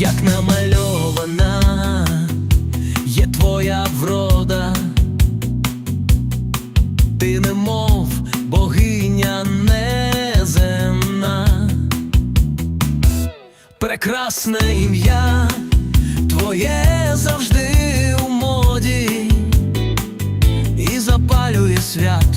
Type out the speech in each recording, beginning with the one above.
як намальована, є твоя врода, ти немов богиня неземна, прекрасне ім'я, твоє завжди у моді, і запалює свято,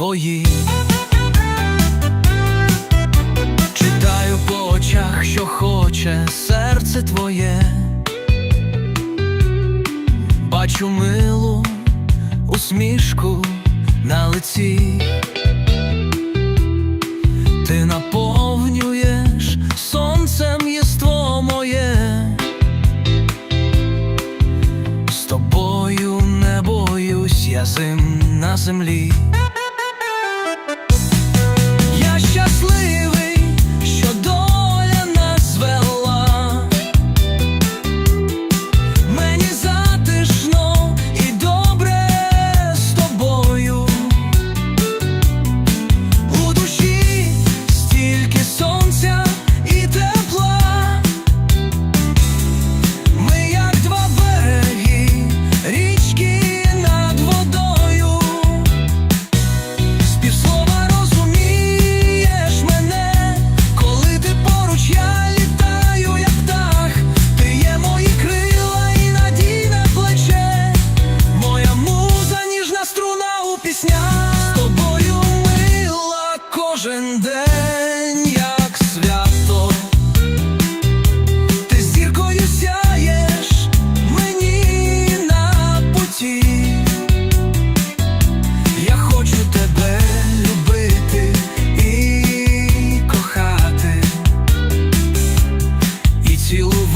твої. Читаю по очах, що хоче серце твоє, бачу милу усмішку на лиці, ти наповнюєш сонцем єство моє, з тобою не боюсь я зим на землі.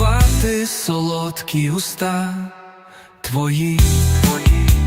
Цілувати солодкі уста твої, твої.